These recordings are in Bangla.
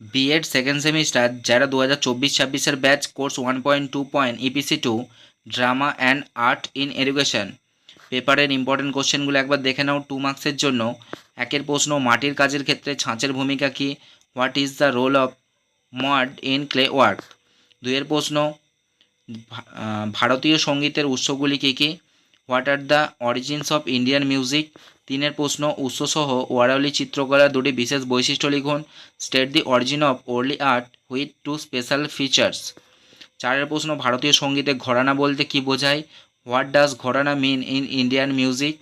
বিএড সেকেন্ড সেমিস্টার যারা দু হাজার চব্বিশ ছাব্বিশের batch course one point two point EPC two drama and art in education পেপারের ইম্পর্টেন্ট কোশ্চেনগুলো একবার দেখে নাও টু মার্কসের জন্য। একের প্রশ্ন, মাটির কাজের ক্ষেত্রে ছাঁচের ভূমিকা কী? What is the role of mould in clay work দুইয়ের প্রশ্ন ভারতীয় সঙ্গীতের উৎসগুলি কী কী? What are the origins of Indian music? তিনের প্রশ্ন, উৎসসহ ওয়ারাওলি চিত্রকলার দুটি বিশেষ বৈশিষ্ট্য লিখুন। State the origin of Warli art with two special features. চারের প্রশ্ন, ভারতীয় সঙ্গীতে ঘরানা বলতে কী বোঝায়? What does gharana mean in Indian music?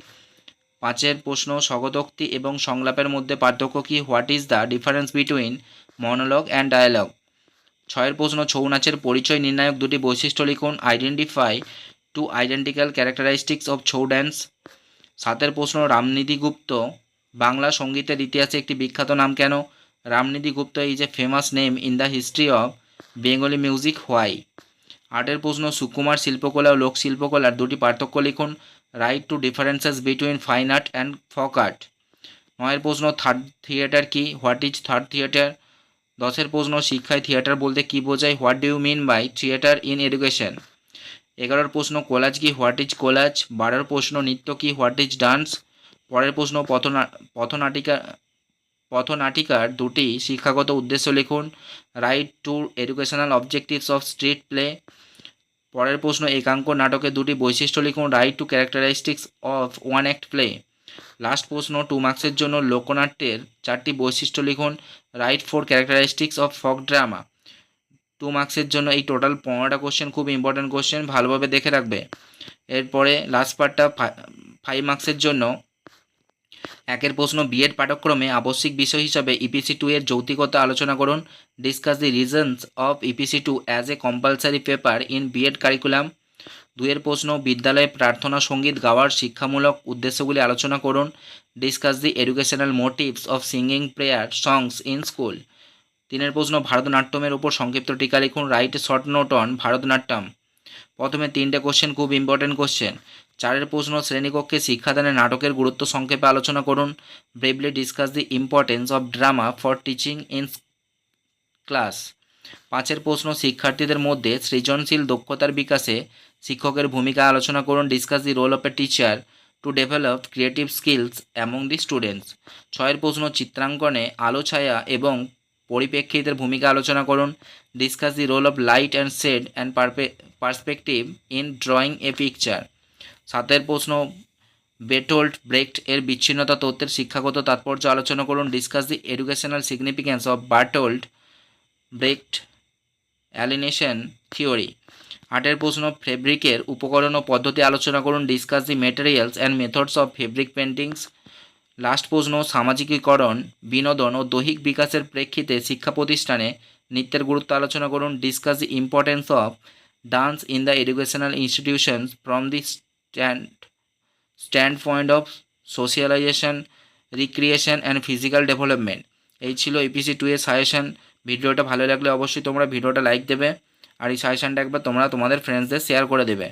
পাঁচের প্রশ্ন, স্বগতোক্তি এবং সংলাপের মধ্যে পার্থক্য কী? What is the difference between monologue and dialogue? ছয়ের প্রশ্ন, ছৌ নাচের পরিচয় নির্ণায়ক দুটি বৈশিষ্ট্য লিখুন। Identify two identical characteristics of Chhau dance সাতের প্রশ্ন, রামনিধি গুপ্ত, বাংলা সঙ্গীতের ইতিহাসে একটি বিখ্যাত নাম কেন? Ramnidhi Gupta is a famous name in the history of Bengali music why আটের প্রশ্ন, সুকুমার শিল্পকলা ও লোক শিল্পকলার দুটি পার্থক্য লিখুন। Write two differences between fine art and folk art নয়ের প্রশ্ন থার্ড থিয়েটার কি? হোয়াট ইজ থার্ড থিয়েটার দশের প্রশ্ন, শিক্ষায় থিয়েটার বলতে কী বোঝায়? What do you mean by theatre in education এগারোর প্রশ্ন, কোলাজ কি, হোয়াট ইজ কোলাজ? বারোর প্রশ্ন, নৃত্য কি, হোয়াট ইজ ডান্স? পরের প্রশ্ন, পথনা, পথনাটিকা, পথনাটিকার দুটি শিক্ষাগত উদ্দেশ্য লিখুন। Write two educational objectives of street play. পরের প্রশ্ন, একাঙ্ক নাটকের দুটি বৈশিষ্ট্য লিখুন। Write two characteristics of one act play. Last প্রশ্ন, টু মার্কসের জন্য লোকনাট্যের চারটি বৈশিষ্ট্য লিখুন। Write four characteristics of folk drama. Two মার্কসের জন্য এই টোটাল পনেরোটা কোশ্চেন খুব ইম্পর্ট্যান্ট কোশ্চেন ভালোভাবে দেখে রাখবে। এরপরে লাস্ট পার্টটা ফাইভ মার্কসের জন্য একের প্রশ্ন বিএড পাঠ্যক্রমে আবশ্যিক বিষয় হিসাবে ইপিসি টু এর যৌক্তিকতা আলোচনা করুন। Discuss the reasons of EPC two as a compulsory paper in BEd curriculum দুয়ের প্রশ্ন, বিদ্যালয়ে প্রার্থনা সংগীত গাওয়ার শিক্ষামূলক উদ্দেশ্যগুলি আলোচনা করুন। Discuss the educational motives of singing prayer songs in school তিনের প্রশ্ন, ভারতনাট্যমের উপর সংক্ষিপ্ত টিকা লিখুন, write short note on Bharatanatyam. প্রথমে তিনটে কোশ্চেন খুব ইম্পর্টেন্ট কোশ্চেন চারের প্রশ্ন, শ্রেণীকক্ষে শিক্ষাদানে নাটকের গুরুত্ব সংক্ষেপে আলোচনা করুন। Briefly discuss the importance of drama for teaching in class পাঁচের প্রশ্ন, শিক্ষার্থীদের মধ্যে সৃজনশীল দক্ষতার বিকাশে শিক্ষকের ভূমিকা আলোচনা করুন। Discuss the role of a teacher to develop creative skills among the students ছয়ের প্রশ্ন, চিত্রাঙ্কনে আলো, ছায়া এবং পরিপ্রেক্ষিতের ভূমিকা আলোচনা করুন discuss the role of light and shade and perspective in drawing a picture সাতের প্রশ্ন বেটোল্ড ব্রেক্ট এর বিচ্ছিন্নতা তত্ত্বের শিক্ষাগত তাৎপর্য আলোচনা করুন discuss the educational significance of Bertolt Brecht alienation theory আটের প্রশ্ন, ফেব্রিকের উপকরণ ও পদ্ধতি আলোচনা করুন discuss the materials and methods of fabric paintings last প্রশ্ন, সামাজিকীকরণ, বিনোদন ও দৈহিক বিকাশের প্রেক্ষিতে শিক্ষা প্রতিষ্ঠানে নৃত্যের গুরুত্ব আলোচনা করুন discuss the importance of dance in the educational institutions from the stand stand point of socialization recreation and physical development এই ছিল এপিসি টু এর সাজেশন ভিডিওটা ভালো লাগলে অবশ্যই তোমরা ভিডিওটা লাইক দেবে, আর এই সাজেশনটা একবার তোমরা তোমাদের ফ্রেন্ডসদের শেয়ার করে দেবে।